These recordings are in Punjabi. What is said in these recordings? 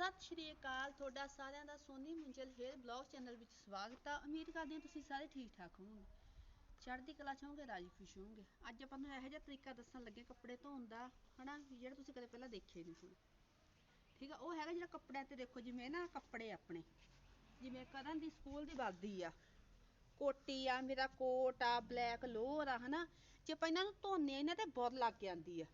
ਸਤਿ ਸ਼੍ਰੀ ਅਕਾਲ, ਤੁਹਾਡਾ ਸਾਰਿਆਂ ਦਾ Soni Munjal hair blog channel ਵਿੱਚ ਸਵਾਗਤ ਆ। ਉਮੀਦ ਕਰਦੇ ਹਾਂ ਤੁਸੀਂ ਸਾਰੇ ਠੀਕ ਠਾਕ ਹੋਵੋਗੇ। ਚੜ੍ਹਦੀ ਕਲਾ ਚ ਹੋਵੋਗੇ ਰਾਜੀ ਖੁਸ਼ ਹੋਵੋਗੇ। ਅੱਜ ਆਪਾਂ ਨੂੰ ਇਹੋ ਜਿਹਾ ਤਰੀਕਾ ਦੱਸਣ ਲੱਗੇ ਕੱਪੜੇ ਧੋਣ ਦਾ, ਹਨਾ, ਜਿਹੜਾ ਤੁਸੀਂ ਕਦੇ ਪਹਿਲਾਂ ਦੇਖੇ ਨਹੀਂ ਹੋਣ। ਠੀਕ ਆ, ਉਹ ਹੈਗਾ ਜਿਹੜਾ ਕੱਪੜਿਆਂ ਤੇ ਦੇਖੋ, ਜਿਵੇਂ ਨਾ ਕੱਪੜੇ ਆਪਣੇ, ਜਿਵੇਂ ਕਰਨ ਦੀ ਸਕੂਲ ਦੀ ਵਰਦੀ ਆ। ਕੋਟੀ ਆ, ਮੇਰਾ ਕੋਟ ਆ, ਬਲੈਕ ਲੋਅਰ ਆ, ਹਨਾ। ਜੇ ਆਪਾਂ ਇਹਨਾਂ ਨੂੰ ਧੋਨੇ ਇਹਨਾਂ ਤੇ ਬੁਰ ਲੱਗ ਜਾਂਦੀ ਆ।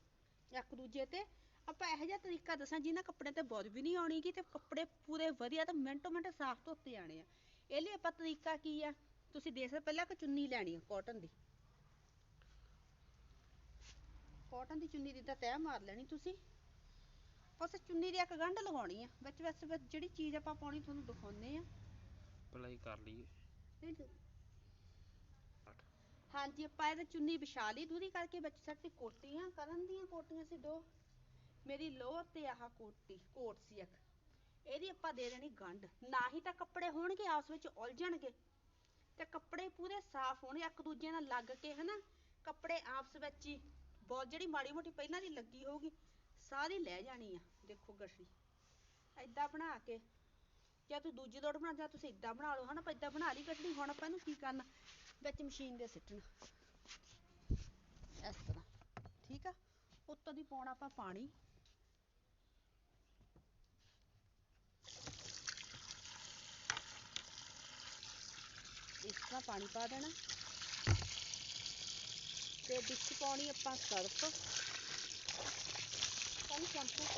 ਇੱਕ ਦੂਜੇ ਤੇ ਆਪਾਂ ਇਹੋ ਜਿਹਾ ਤਰੀਕਾ ਦੱਸਾਂ ਜਿਹਨਾਂ ਕੱਪੜਿਆਂ ਤੇ ਬੁਰ ਵੀ ਨਹੀਂ ਆਉਣੀਗੀ ਤੇ ਕੱਪੜੇ ਪੂਰੇ ਵਧੀਆ ਤੇ ਮਿੰਟੋ ਮਿੰਟ ਸਾਫ਼ ਧੋਤੇ ਜਾਣੇ ਆ। ਇਹ ਲਈ ਆਪਾਂ ਤਰੀਕਾ ਕੀ ਆ? ਤੁਸੀਂ ਦੇਖ ਸਕਦੇ ਪਹਿਲਾਂ ਇੱਕ ਚੁੰਨੀ ਲੈਣੀ ਆ ਕਾਟਨ ਦੀ। ਕਾਟਨ ਦੀ ਚੁੰਨੀ ਦੀ ਤਾਂ ਤੈਅ ਮਾਰ ਲੈਣੀ ਤੁਸੀਂ। ਬਸ ਚੁੰਨੀ ਦੀ ਇੱਕ ਗੰਢ ਲਗਾਉਣੀ ਆ ਵਿੱਚ ਵਿੱਚ ਵਿੱਚ ਜਿਹੜੀ ਚੀਜ਼ ਆਪਾਂ ਪਾਉਣੀ ਤੁਹਾਨੂੰ ਦਿਖਾਉਨੇ ਆ। ਭਲਾਈ ਕਰ ਲਈਏ। ਹਾਂਜੀ ਆਪਾਂ ਇਹਦੇ ਚੁੰਨੀ ਵਿਛਾ ਲਈ ਦੂਰੀ ਕਰਕੇ ਵਿੱਚ ਸੱਟੀ ਕੋਟੀਆਂ ਕਰਨ ਦੀਆਂ ਕੋਟੀਆਂ ਸੀ ਦੋ ਮੇਰੀ ਲੋਅਰ ਤੇ ਆਹ ਕੋਟੀ, ਕੋਟ ਸੀ ਇੱਕ ਇਹਦੀ ਆਪਾਂ ਦੇ ਦੇਣੀ ਗੰਢ। ਨਾ ਹੀ ਤਾਂ ਕੱਪੜੇ ਹੋਣਗੇ, ਆਪਸ ਵਿੱਚ ਉਲਝਣਗੇ ਤੇ ਕੱਪੜੇ ਪੂਰੇ ਸਾਫ਼ ਹੋਣਗੇ ਇੱਕ ਦੂਜੇ ਨਾਲ ਲੱਗ ਕੇ, ਹਨਾ? ਕੱਪੜੇ ਆਪਸ ਵਿੱਚ ਹੀ, ਬਹੁਤ ਜਿਹੜੀ ਮਾੜੀ ਮੋਟੀ ਪਹਿਲਾਂ ਦੀ ਲੱਗੀ ਹੋਊਗੀ, ਸਾਰੀ ਲੈ ਜਾਣੀ ਆ। ਦੇਖੋ ਗਠੜੀ ਏਦਾਂ ਬਣਾ ਕੇ, ਜਾਂ ਤੂੰ ਦੂਜੀ ਲੋੜ ਬਣਾ, ਜਾਂ ਤੁਸੀਂ ਏਦਾਂ ਬਣਾ ਲਓ, ਹਨਾ? ਆਪਾਂ ਏਦਾਂ ਬਣਾ ਲਈ ਗਠੜੀ ਹੁਣ ਆਪਾਂ ਇਹਨੂੰ ਕੀ ਕਰਨਾ? ਵਿੱਚ ਮਸ਼ੀਨ ਦੇ ਸਿੱਟਣਾ। ਇਸ ਤਰ੍ਹਾਂ। ਠੀਕ ਆ? ਉੱਤੋਂ ਦੀ ਪਾਉਣਾ ਆਪਾਂ ਪਾਣੀ। ਇਸ ਪਾਣੀ ਪਾ ਦੇਣਾ। ਤੇ ਵਿੱਚ ਪਾਉਣੀ ਆਪਾਂ ਸਰਫ। ਪਾਣੀ ਸ਼ੈਂਪੂ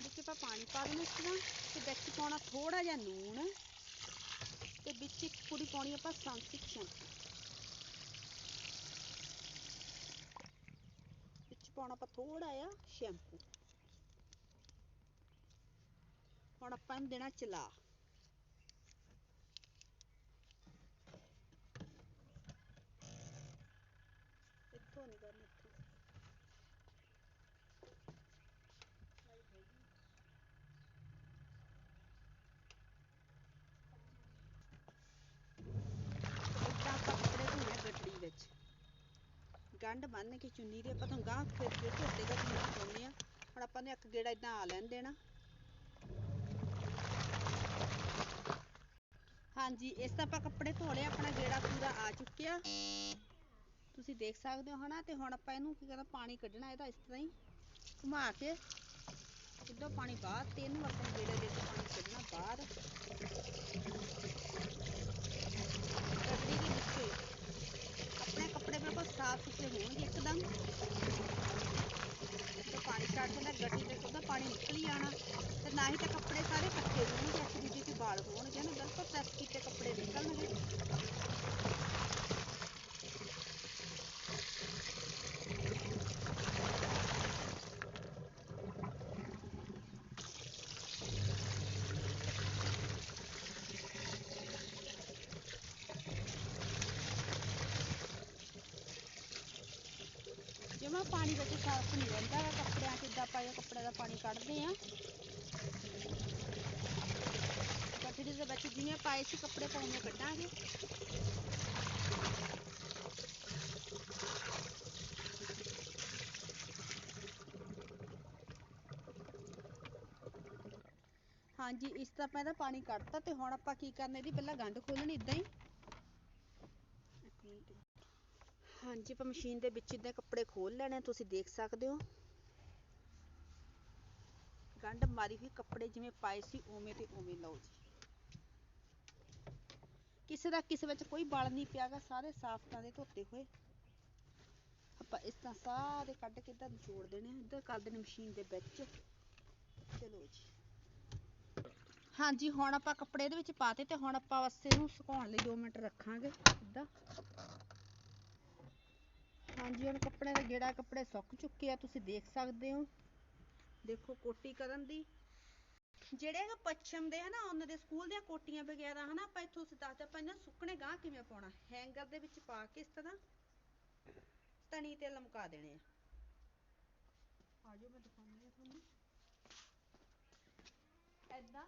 ਵਿੱਚ ਆਪਾਂ ਪਾਣੀ ਪਾ ਦੇਣਾ ਇਸ ਤਰ੍ਹਾਂ ਤੇ ਵਿੱਚ ਪਾਉਣਾ ਥੋੜਾ ਜਿਹਾ ਲੂਣ। ਤੇ ਵਿੱਚ ਇੱਕ ਪੂਰੀ ਪਾਉਣੀ ਆਪਾਂ ਸੰਸਿਕ ਸ਼ੈਂਪੂ ਵਿੱਚ ਪਾਉਣਾ ਆਪਾਂ ਥੋੜਾ ਜਿਹਾ ਸ਼ੈਂਪੂ। ਹੁਣ ਆਪਾਂ ਇਹਨੂੰ ਦੇਣਾ ਚਲਾ। ਇੱਥੋਂ ਨਹੀਂ ਕਰਨਾ ਇੱਥੋਂ। ਏਦਾਂ ਆਪਾਂ ਕੱਪੜੇ ਧੋਣੇ ਗੱਡੀ ਵਿੱਚ। ਗੰਢ ਬੰਨ ਕੇ ਚੁੰਨੀ ਦੇ ਆਪਾਂ ਤੋਂ ਗਾਂਹ ਫਿਰ ਕੇ ਧੋਤੇ ਗੱਡੀ ਵਿੱਚ ਪਾਉਂਦੇ ਆ। ਹੁਣ ਆਪਾਂ ਨੇ ਇੱਕ ਗੇੜਾ ਇਦਾਂ ਆ ਲੈਣ ਦੇਣਾ। ਹਾਂਜੀ, ਇਸ ਤਾਂ ਆਪਾਂ ਕੱਪੜੇ ਧੋ ਲਏ ਆਪਣਾ ਗੇੜਾ ਪੂਰਾ ਆ ਚੁੱਕਿਆ। ਤੁਸੀਂ ਦੇਖ ਸਕਦੇ ਹੋ ਹਨਾ, ਤੇ ਹੁਣ ਆਪਾਂ ਇਹਨੂੰ ਕੀ ਕਰਨਾ ਪਾਣੀ ਕੱਢਣਾ ਇਹਦਾ ਇਸ ਤਰ੍ਹਾਂ ਹੀ, ਘੁਮਾ ਕੇ। ਸਿੱਧਾ ਪਾਣੀ ਬਾਹਰ, ਤੇ ਇਹਨੂੰ ਆਪਾਂ ਗੇੜੇ ਦੇ ਕੇ ਪਾਣੀ ਕੱਢਣਾ ਬਾਹਰ। ਗੱਡੀ ਦੇ ਵਿੱਚੇ। ਆਪਣੇ ਕੱਪੜੇ ਬਿਲਕੁਲ ਸਾਫ਼ ਸੁਥਰੇ ਹੋਣਗੇ ਇੱਕਦਮ। ਤੇ ਪਾਣੀ ਛੱਡ ਦਿੰਦਾ ਗੱਡੀ ਦੇ ਸਿੱਧਾ ਪਾਣੀ ਨਿਕਲ ਹੀ ਆਣਾ ਤੇ ਨਾ ਹੀ ਤਾਂ ਕੱਪੜੇ ਸਾਰੇ ਇਕੱਠੇ ਹੋਣਗੇ ਵਾਲ ਹੋਣਗੇ ਨਾ ਬਿਲਕੁਲ ਪ੍ਰੈਸ ਕੀਤੇ ਕੱਪੜੇ ਨਿਕਲਣਗੇ। ਜਮਾ ਪਾਣੀ ਵਿੱਚ ਸਾਫ਼ ਨਹੀਂ ਰਹਿੰਦਾ ਗਾ ਕੱਪੜਿਆਂ 'ਚ, ਜਿੱਦਾਂ ਆਪਾਂ ਕੱਪੜੇ ਦਾ ਪਾਣੀ ਕੱਢਦੇ ਆ ਗੱਠੜੀ ਦੇ ਵਿੱਚ ਜਿਵੇਂ ਪਾਏ ਸੀ ਕੱਪੜੇ ਪਾਉਣੇ ਕੱਢਾਂਗੇ। ਹਾਂਜੀ, ਇਸ ਤਰ੍ਹਾਂ ਆਪਾਂ ਇਹਦਾ ਪਾਣੀ ਕੱਢਤਾ ਤੇ ਹੁਣ ਆਪਾਂ ਕੀ ਕਰਨਾ, ਇਹਦੀ ਪਹਿਲਾਂ ਗੰਢ ਖੋਲਣੀ ਇਦਾਂ ਹੀ। ਹਾਂਜੀ, ਆਪਾਂ ਮਸ਼ੀਨ ਦੇ ਵਿੱਚ ਇਦਾਂ ਕੱਪੜੇ ਖੋਲ ਲੈਣੇ ਤੁਸੀਂ ਦੇਖ ਸਕਦੇ ਹੋ। ਗੰਢ ਮਾਰੀ ਹੋਈ ਕੱਪੜੇ ਜਿਵੇਂ ਪਾਏ ਸੀ, ਉਵੇਂ ਤੇ ਉਵੇਂ ਲਓ ਜੀ। ਕਿਸੇ ਦਾ ਕਿਸੇ ਵਿੱਚ ਕੋਈ ਵਲ ਨਹੀਂ ਪਿਆਗਾ ਸਾਰੇ ਸਾਫ਼ ਤਾਰੇ ਧੋਤੇ ਹੋਏ। ਆਪਾਂ ਇਸ ਤਰ੍ਹਾਂ ਸਾਰੇ ਕੱਢ ਕੇ ਇੱਧਰ ਜੋੜ ਦੇਣੇ ਆ, ਇੱਧਰ ਕਰ ਦੇਣੇ ਮਸ਼ੀਨ ਦੇ ਵਿੱਚ। ਚਲੋ ਜੀ। ਹਾਂਜੀ ਹੁਣ ਆਪਾਂ ਕੱਪੜੇ ਇਹਦੇ ਵਿੱਚ ਪਾਤੇ ਤੇ ਹੁਣ ਆਪਾਂ ਬਸ ਇਹਨੂੰ ਸੁਕਾਉਣ ਲਈ 2 ਮਿੰਟ ਰੱਖਾਂਗੇ ਇੱਦਾਂ ਹਾਂਜੀ ਹੁਣ ਕੱਪੜੇ ਦਾ ਗੇੜਾ ਕੱਪੜੇ ਸੁੱਕ ਚੁੱਕੇ ਆ ਤੁਸੀਂ ਦੇਖ ਸਕਦੇ ਹੋ। ਦੇਖੋ ਕੋਟੀ ਕਰਨ ਦੀ। ਜਿਹੜੇ ਪੱਛਮ ਦੇ ਹਨਾ ਉਹਨਾਂ ਦੇ ਸਕੂਲ ਦੀਆਂ ਕੋਟੀਆਂ ਵਗੈਰਾ ਹਨਾ ਆਪਾਂ ਇੱਥੋਂ ਇਹਨਾਂ ਨੂੰ ਸੁੱਕਣੇ ਗਾਂ ਕਿਵੇਂ ਪਾਉਣਾ? ਹੈਂਗਰ ਦੇ ਵਿੱਚ ਪਾ ਕੇ ਇਸ ਤਰ੍ਹਾਂ ਤਣੀ ਤੇ ਲਮਕਾ ਦੇਣੇ ਆ। ਆਜੋ ਮੈਂ ਦਿਖਾਉਂਦੀ ਆ ਤੁਹਾਨੂੰ। ਏਦਾਂ।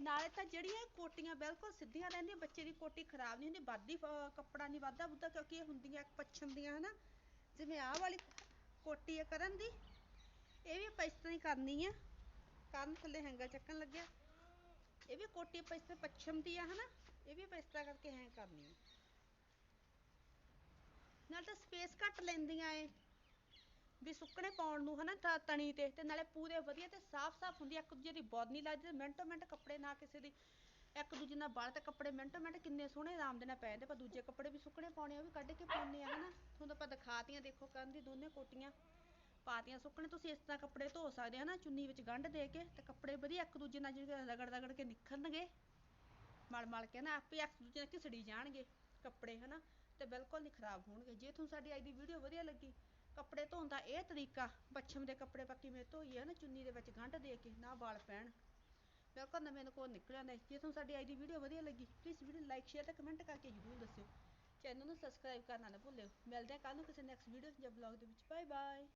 ਨਾਲੇ ਤਾਂ ਜਿਹੜੀਆਂ ਕੋਟੀਆਂ ਬਿਲਕੁਲ ਸਿੱਧੀਆਂ ਰਹਿੰਦੀਆਂ ਬੱਚੇ ਦੀ ਕੋਟੀ ਖਰਾਬ ਨਹੀਂ ਹੁੰਦੀ ਵੱਧਦੀ ਅਹ ਕੱਪੜਾ ਨਹੀਂ ਵੱਧਦਾ ਵੁੱਧਦਾ ਕਿਉਂਕਿ ਇਹ ਹੁੰਦੀਆਂ ਪੱਛਮ ਦੀਆਂ ਹਨਾ। ਜਿਵੇਂ ਆਹ ਵਾਲੀ ਕੋਟੀ ਆ ਕਰਨ ਦੀ ਇਹ ਵੀ ਆਪਾਂ ਇਸ ਤਰ੍ਹਾਂ ਹੀ ਕਰਨੀ ਆ। ਕਰਨ ਥੱਲੇ ਹੈਂਗਰ ਚੱਕਣ ਲੱਗਿਆ। ਇਹ ਵੀ ਕੋਟੀ ਆਪਾਂ ਇਸ ਤਰ੍ਹਾਂ ਪੱਛਮ ਦੀ ਆ ਹਨਾ? ਇਹ ਵੀ ਆਪਾਂ ਇਸ ਤਰ੍ਹਾਂ ਕਰਕੇ ਹੈਂ ਕਰਨੀ ਆ। ਨਾਲ ਤਾਂ ਸਪੇਸ ਘੱਟ ਲੈਂਦੀਆਂ ਏ ਵੀ ਸੁੱਕਣੇ ਪਾਉਣ ਨੂੰ ਹਨਾ ਤਣੀ ਤੇ ਤੇ ਨਾਲੇ ਪੂਰੇ ਵਧੀਆ ਤੇ ਸਾਫ਼-ਸਾਫ਼ ਹੁੰਦੀ ਆ, ਇੱਕ ਦੂਜੇ ਦੀ ਬੋਦ ਨਹੀਂ ਲੱਗਦੀ ਤੇ ਮਿੰਟੋ ਮਿੰਟ ਕੱਪੜੇ ਨਾ ਕਿਸੇ ਦੀ। ਇੱਕ ਦੂਜੇ ਨਾਲ ਬਲ ਤੇ ਕੱਪੜੇ ਮਿੰਟੋ ਮਿੰਟ ਕਿੰਨੇ ਸੋਹਣੇ ਆਰਾਮ ਦੇ ਨਾਲ ਪੈ ਜਾਂਦੇ ਪਰ ਦੂਜੇ ਕੱਪੜੇ ਵੀ ਸੁੱਕਣੇ ਪਾਉਣੇ ਆ, ਉਹ ਵੀ ਕੱਢ ਕੇ ਪਾਉਂਦੇ ਆ ਹਨਾ? ਤੁਹਾਨੂੰ ਆਪਾਂ ਦਿਖਾਤੀਆਂ ਦੇਖੋ ਕਰਨ ਦੀ ਦੋਨੇ ਕੋਟੀਆਂ। ਪਾਤੀਆਂ ਸੁੱਕਣੇ, ਤੁਸੀਂ ਇਸ ਤਰ੍ਹਾਂ ਕੱਪੜੇ ਧੋ ਸਕਦੇ ਹੋ ਨਾ, ਚੁੰਨੀ ਵਿੱਚ ਗੰਢ ਦੇ ਕੇ ਤੇ ਕੱਪੜੇ ਵਧੀਆ ਇੱਕ ਦੂਜੇ ਨਾਲ ਜਿਹੜੇ ਰਗੜ ਰਗੜ ਕੇ ਨਿਖਰਨਗੇ। ਮਲ ਮਲ ਕੇ ਨਾ, ਆਪੇ ਇੱਕ ਦੂਜੇ ਨਾਲ ਘਿਸੜੀ ਜਾਣਗੇ ਕੱਪੜੇ, ਹਨਾ? ਤੇ ਬਿਲਕੁਲ ਨਹੀਂ ਖਰਾਬ ਹੋਣਗੇ। ਜੇ ਤੁਹਾਨੂੰ ਸਾਡੀ ਅੱਜ ਦੀ ਵੀਡੀਓ ਵਧੀਆ ਲੱਗੀ, ਕੱਪੜੇ ਧੋਣ ਦਾ ਇਹ ਤਰੀਕਾ, ਪੱਛਮ ਦੇ ਕੱਪੜੇ ਪੱਕੀ ਕਿਵੇਂ ਧੋਈਏ ਨਾ ਚੁੰਨੀ ਦੇ ਵਿੱਚ ਗੰਢ ਦੇ ਕੇ ਨਾ ਵਾਲ ਪੈਣ। ਬਿਲਕੁਲ ਨਵੇਂ ਕੋਲ ਨਿਕਲ ਆਉਂਦਾ ਜੇ ਤੁਹਾਨੂੰ ਸਾਡੀ ਅੱਜ ਦੀ ਵੀਡੀਓ ਵਧੀਆ ਲੱਗੀ ਪਲੀਜ਼ ਵੀਡੀਓ ਲਾਈਕ ਸ਼ੇਅਰ ਤੇ ਕਮੈਂਟ ਕਰਕੇ ਜ਼ਰੂਰ ਦੱਸਿਓ। ਚੈਨਲ ਨੂੰ ਸਬਸਕ੍ਰਾਈਬ ਕਰਨਾ ਨਾ ਭੁੱਲਿਓ। ਮਿਲਦੇ ਹਾਂ ਕੱਲ ਨੂੰ ਕਿਸੇ ਨੈਕਸਟ ਵੀਡੀਓ ਜਾਂ ਬਲੌਗ ਦੇ ਵਿੱਚ। Bye bye